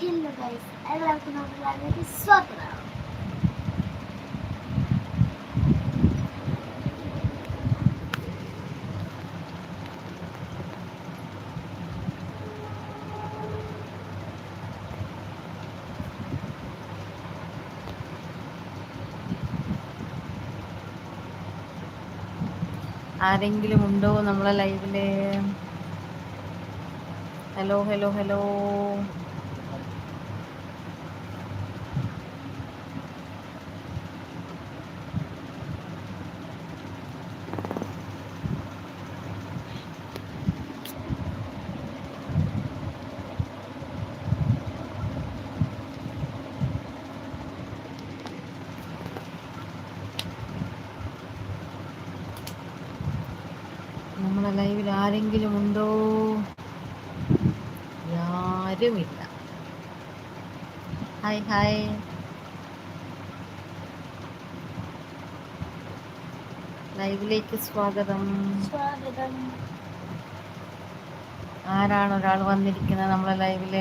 ഇല്ല ഗൈസ് എല്ലാവർക്കും നമ്മുടെ സ്വാഗതം. ആരെങ്കിലും ഉണ്ടോ നമ്മളെ ലൈവിൽ ഹലോ ഹലോ ഹലോ നമ്മളെ ലൈവിൽ ആരെങ്കിലും ഉണ്ടോ? ആരുമില്ല ഹായ് ഹായ് ലൈവിലേക്ക് സ്വാഗതം. സ്വാഗതം. ആരാണ് ഒരാൾ വന്നിരിക്കുന്നത് നമ്മളെ ലൈവിൽ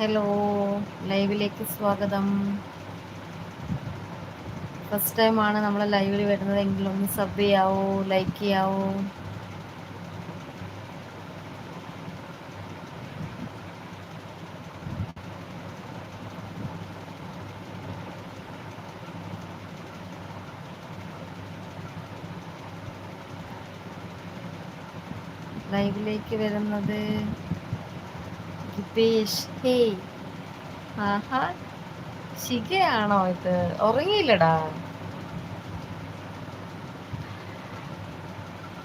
ഹലോ ലൈവിലേക്ക് സ്വാഗതം. ഫസ്റ്റ് ടൈം ആണ് നമ്മൾ ലൈവിൽ വരുന്നതെങ്കിൽ ഒന്ന് സബ് ചെയ്യാവോ ലൈക്ക് ചെയ്യാവോ? ലൈവിലേക്ക് വരുന്നത് ഗിപേഷ് ഹേയ് ആഹാ ശിഖയാണോ ഇത്? ഉറങ്ങിയില്ലടാ.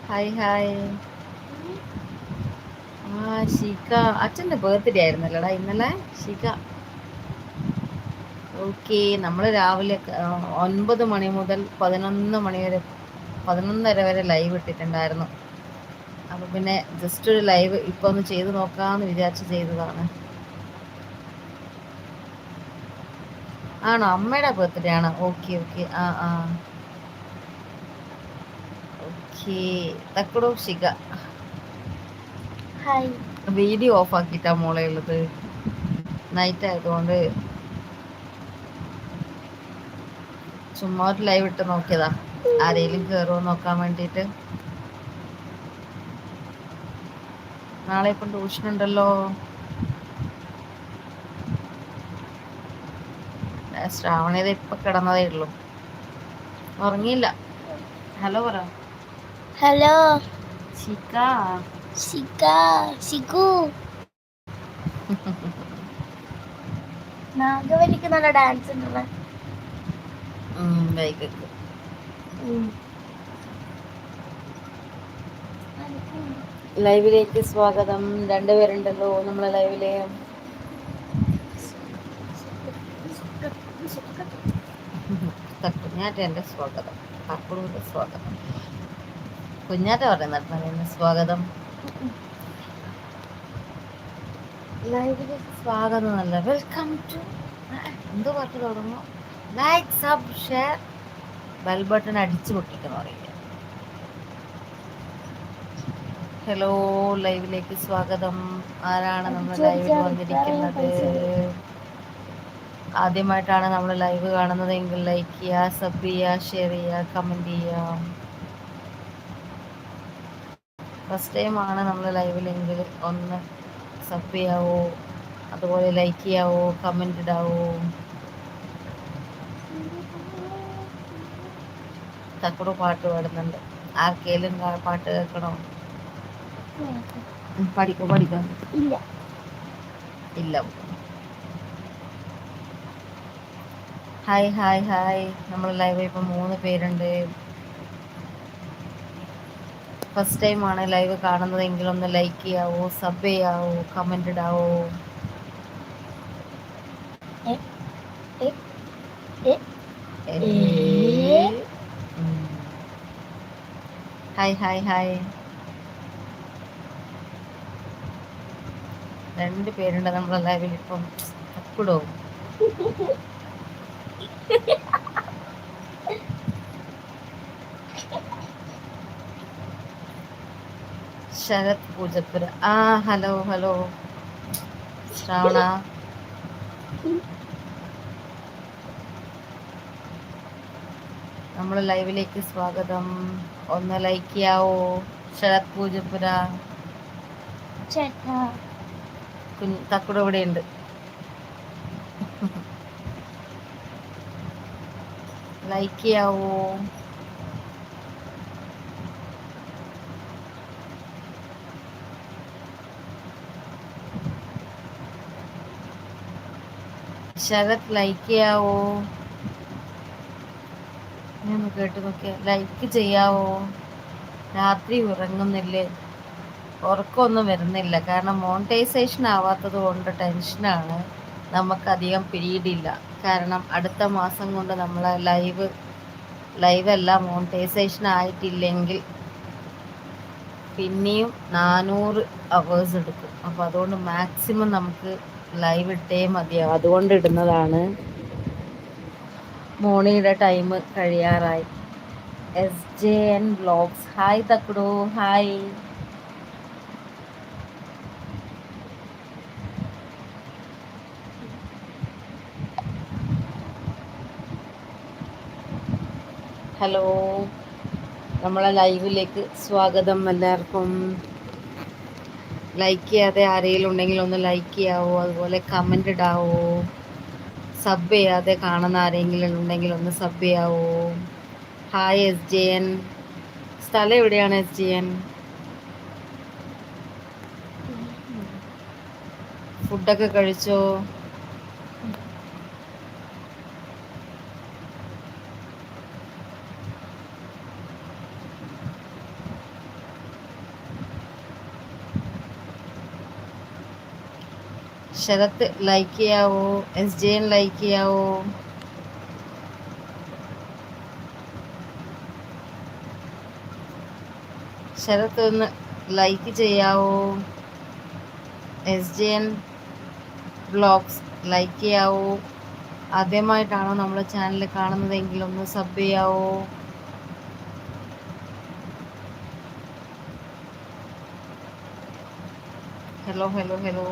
Hi hi. ആ ശിഖ. അച്ഛന്റെ ബർത്ത്ഡേ ആയിരുന്നല്ലടാ ഇന്നലെ ശിഖ. ഓക്കെ നമ്മൾ രാവിലെ ഒൻപത് മണി മുതൽ പതിനൊന്ന് മണി വരെ പതിനൊന്നര വരെ ലൈവ് ഇട്ടിട്ടുണ്ടായിരുന്നു. അപ്പൊ പിന്നെ ജസ്റ്റ് ഒരു ലൈവ് ഇപ്പൊ ഒന്ന് ചെയ്ത് നോക്കാന്ന് വിചാരിച്ച് ചെയ്തതാണ്. ആണോ? അമ്മയുടെ ബർത്ത്ഡേ ആണ്? ഓക്കെ ഓക്കെ ആ ആ. ഓക്കെ തക്കടോ ശിഖ. ഹായ് വീഡിയോ ഓഫ് ആക്കിയിട്ടാ മോളെ ഉള്ളത്. നൈറ്റ് ആയതുകൊണ്ട് ചുമ്മാ ഒരു ലൈവ് ഇട്ട് നോക്കിയതാ. ആരെങ്കിലും കയറുമോ നോക്കാൻ വേണ്ടിയിട്ട്. നാളെ ഇപ്പം ട്യൂഷൻ ഉണ്ടല്ലോ ഏ, ശ്രാവണിയത് ഇപ്പൊ കിടന്നതേ ഉള്ളൂ. ഉറങ്ങിയില്ല. ഹലോ പറ. ഹലോ. ചിക്ക ശിക ശിഖു. നാഗവലിക്ക് നല്ല ഡാൻസ് ഉണ്ടല്ലേ. വൈകിട്ട് ലൈവിലേക്ക് സ്വാഗതം. രണ്ടുപേരുണ്ടല്ലോ നമ്മളെ ലൈവിൽ. കുഞ്ഞാറ്റ സ്വാഗതം. കക്കുളുവിന്റെ സ്വാഗതം. കുഞ്ഞാറ്റ പറയുന്നത് സ്വാഗതം. ലൈവിലേക്ക് സ്വാഗതം എന്നല്ല. വെൽക്കം ടു എന്ത് പറഞ്ഞു തുടങ്ങും? Like sub share bell button അടിച്ചു പൊട്ടിക്കുന്നു അറിയില്ല ഹലോ ലൈവിലേക്ക് സ്വാഗതം. ആരാണ് നമ്മൾ ലൈവിൽ വന്നിരിക്കുന്നത്? ആദ്യമായിട്ടാണ് നമ്മൾ ലൈവ് കാണുന്നതെങ്കിൽ ലൈക്ക് ചെയ്യുക സബ് ചെയ്യുക ഷെയർ ചെയ്യുക കമന്റ് ചെയ്യുക ഫസ്റ്റ് ടൈം ആണ് നമ്മൾ ലൈവിലെങ്കിൽ ഒന്ന് സബ് ചെയ്യാവോ അതുപോലെ ലൈക്ക് ചെയ്യാവോ കമന്റ് ഇടാവോ? തക്കടു പാട്ട് പാടുന്നുണ്ട്. ആർക്കേലും പാട്ട് കേൾക്കണോ? പഠിക്കോ പഠിക്കോ. ഇല്ല. ഇല്ല. Hi hi hi. നമ്മൾ ലൈവ് ഇപ്പോൾ മൂന്ന് പേരുണ്ട്. ഫസ്റ്റ് ടൈം ആണ് ലൈവ് കാണുന്നതെങ്കിൽ ഒന്ന് ലൈക്ക് ചെയ്യാവോ സബ് ചെയ്യാവോ കമന്റ് ഇടാവോ? Hi hi hi. രണ്ട് പേരുണ്ട് നമ്മുടെ ലൈവിൽ ഇപ്പം എപ്പോഴോ ശരത് പൂജപ്പുര. ആ ഹലോ ഹലോ ശ്രാവണ. നമ്മൾ ലൈവിലേക്ക് സ്വാഗതം. ഒന്ന് ലൈക്ക് ചെയ്യാവോ? ശരത് പൂജപ്പുര. ചേട്ടാ. കുഞ്ഞ് തക്കുട ഇവിടെ ഉണ്ട് ലൈക്ക് ചെയ്യാവോ? ശരത് ലൈക്ക് ചെയ്യാവോ? ഞാൻ കേട്ട് നോക്കിയ. ലൈക്ക് ചെയ്യാവോ? രാത്രി ഉറങ്ങുന്നില്ലേ? ഉറക്കമൊന്നും വരുന്നില്ല. കാരണം മോണിറ്റൈസേഷൻ ആവാത്തത് കൊണ്ട് ടെൻഷനാണ് നമുക്കധികം പിരീഡില്ല. കാരണം അടുത്ത മാസം കൊണ്ട് നമ്മൾ ലൈവ് ലൈവ് എല്ലാം മോണിറ്റൈസേഷൻ ആയിട്ടില്ലെങ്കിൽ പിന്നെയും നാനൂറ് അവേഴ്സ് എടുക്കും. അപ്പോൾ അതുകൊണ്ട് മാക്സിമം നമുക്ക് ലൈവ് ഇട്ടേ മതിയാവും. അതുകൊണ്ട് ഇടുന്നതാണ് മോണിയുടെ ടൈം കഴിയാറായി. S J N blogs hi Thakkudu. Hi hello. നമ്മളെ ലൈവിലേക്ക് സ്വാഗതം എല്ലാവർക്കും. ലൈക്ക് ചെയ്യാതെ ആരെങ്കിലും ഉണ്ടെങ്കിൽ ഒന്ന് ലൈക്ക് ചെയ്യാവോ അതുപോലെ കമന്റ് ഇടാവോ സബ് ചെയ്യാതെ കാണുന്ന ആരെങ്കിലും ഉണ്ടെങ്കിൽ ഒന്ന് sub ചെയ്യാവോ. Hi S J N സ്ഥലം എവിടെയാണ് എസ് ജെ എൻ ഫുഡൊക്കെ കഴിച്ചോ? ശരത്ത് ലൈക്ക് ചെയ്യാവോ? എസ് ജെ എൻ ലൈക്ക് ചെയ്യാവോ? ശരത്ത് ഒന്ന് like ചെയ്യാവോ? S J N blogs like ചെയ്യാവോ? ആദ്യമായിട്ടാണോ നമ്മുടെ ചാനൽ കാണുന്നതെങ്കിൽ ഒന്ന് സബ് ചെയ്യാവോ? ഹലോ ഹലോ ഹലോ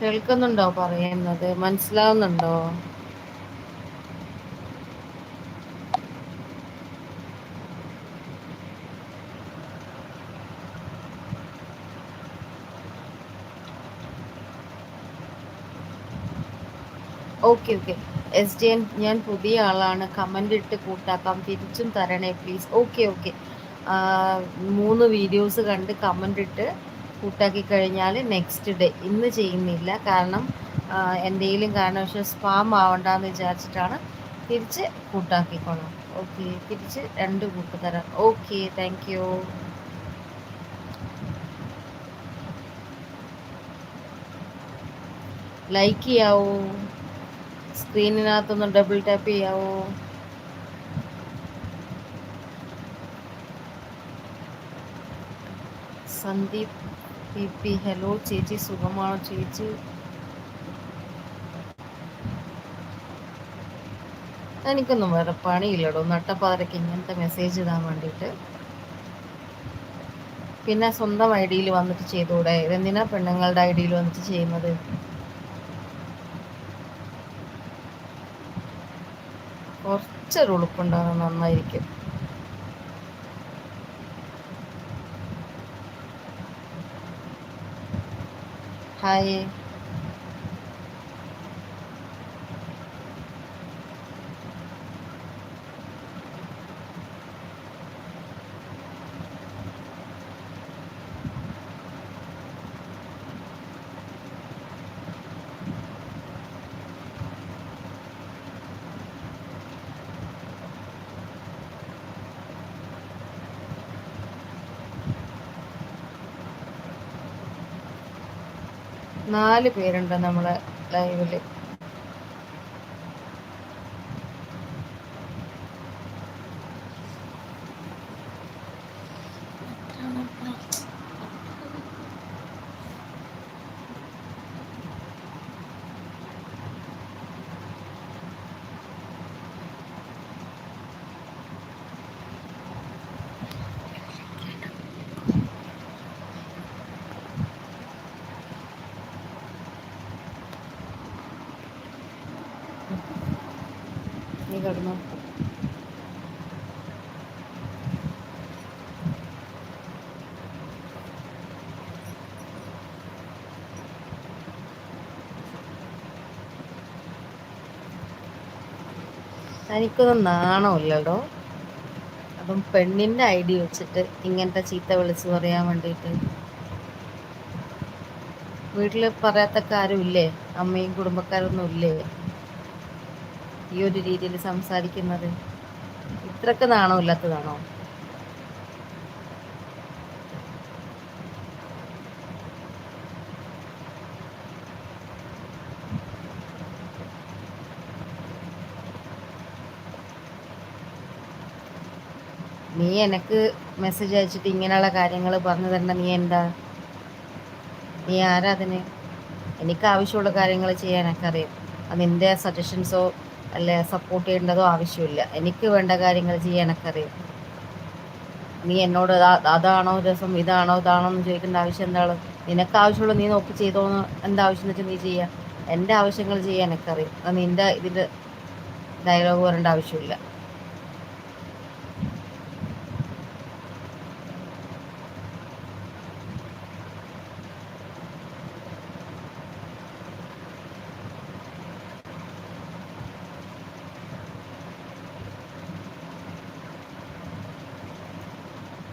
കേൾക്കുന്നുണ്ടോ പറയുന്നത്? മനസ്സിലാവുന്നുണ്ടോ? Okay okay S D N ഞാൻ പുതിയ ആളാണ്. കമന്റ് ഇട്ട് കൂട്ടാക്കാം. തിരിച്ചും തരണേ പ്ലീസ് ഓക്കെ ഓക്കെ മൂന്ന് വീഡിയോസ് കണ്ട് കമന്റ് ഇട്ട് കൂട്ടാക്കി കഴിഞ്ഞാൽ നെക്സ്റ്റ് ഡേ ഇന്ന് ചെയ്യുന്നില്ല. കാരണം എന്തെങ്കിലും കാരണവശാൽ സ്പാം ആവണ്ടെന്ന് വിചാരിച്ചിട്ടാണ് തിരിച്ച് കൂട്ടാക്കിക്കോളാം. ഓക്കെ തിരിച്ച് രണ്ട് കൂട്ട് തരാം. ഓക്കെ താങ്ക് യു ലൈക്ക് ചെയ്യാവോ. സ്ക്രീനിനകത്തൊന്ന് ഡബിൾ ടാപ്പ് ചെയ്യാവോ. സന്ദീപ് പി ഹലോ ചേച്ചി. സുഖമാണോ ചേച്ചി? എനിക്കൊന്നും വേറെ പണിയില്ലടോ. നട്ടപ്പാതിരക്ക് ഇങ്ങനത്തെ മെസ്സേജ് ഇടാൻ വേണ്ടിയിട്ട്. പിന്നെ സ്വന്തം ഐ ഡിയിൽ വന്നിട്ട് ചെയ്തുകൂടെ ഇതെന്തിനാ പെണ്ണുങ്ങളുടെ ഐ ഡിയിൽ വന്നിട്ട് ചെയ്യുന്നത്? കുറച്ചൊരു ഉളുപ്പുണ്ടാകുന്നത് നന്നായിരിക്കും. ഹായ് നാല് പേരുണ്ട് നമ്മളെ ലൈവിൽ നീ കിടന്നു. തനിക്കൊന്നും നാണമില്ലടോ. അപ്പം പെണ്ണിന്റെ ഐ ഡി വെച്ചിട്ട് ഇങ്ങനത്തെ ചീത്ത വിളിച്ച് പറയാൻ വേണ്ടിയിട്ട്. വീട്ടിൽ പറയാത്തക്കാരും ഇല്ലേ അമ്മയും കുടുംബക്കാരൊന്നും ഇല്ലേ ഈ ഒരു രീതിയിൽ സംസാരിക്കുന്നത്? ഇത്രക്ക് നാണോ ഇല്ലാത്തതാണോ നീ എനക്ക് മെസ്സേജ് അയച്ചിട്ട് ഇങ്ങനെയുള്ള കാര്യങ്ങൾ പറഞ്ഞു തരണ്ട നീ എന്താ? നീ ആരാ അതിന്? എനിക്ക് ആവശ്യമുള്ള കാര്യങ്ങൾ ചെയ്യാൻ എനിക്കറിയാം. അത് നിന്റെ സജഷൻസോ അല്ലെ സപ്പോർട്ട് ചെയ്യേണ്ടതോ ആവശ്യമില്ല. എനിക്ക് വേണ്ട കാര്യങ്ങൾ ചെയ്യാൻ എനിക്കറിയാം. നീ എന്നോട് അതാ- അതാണോ രസം ഇതാണോ ഇതാണോ എന്ന് ചോദിക്കേണ്ട ആവശ്യം എന്താണ്? നിനക്ക് ആവശ്യമുള്ള നീ നോക്കി ചെയ്തോന്ന് എന്താ ആവശ്യം എന്ന് വെച്ചാൽ നീ ചെയ്യുക എന്റെ ആവശ്യങ്ങൾ ചെയ്യാൻ എനിക്കറിയാം. അത് നിന്റെ ഇതിന്റെ ഡയലോഗ് വരേണ്ട ആവശ്യമില്ല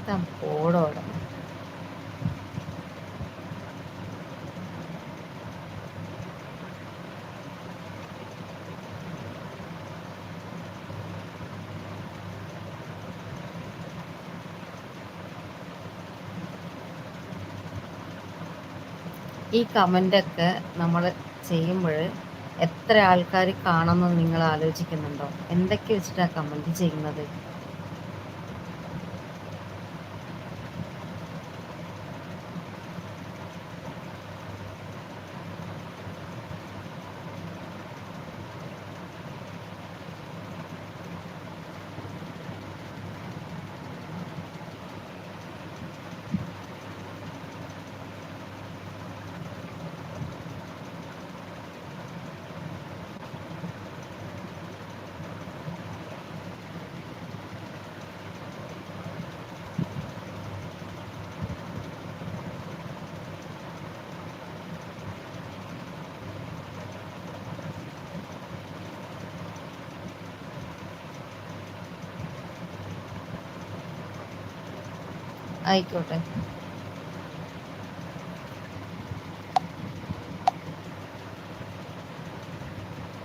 താൻ പോടോടെ ഈ കമന്റൊക്കെ നമ്മൾ ചെയ്യുമ്പോൾ എത്ര ആൾക്കാർ കാണുമെന്ന് നിങ്ങൾ ആലോചിക്കുന്നുണ്ടോ എന്തൊക്കെ വെച്ചിട്ടാണ് കമന്റ് ചെയ്യുന്നത്? ആയിക്കോട്ടെ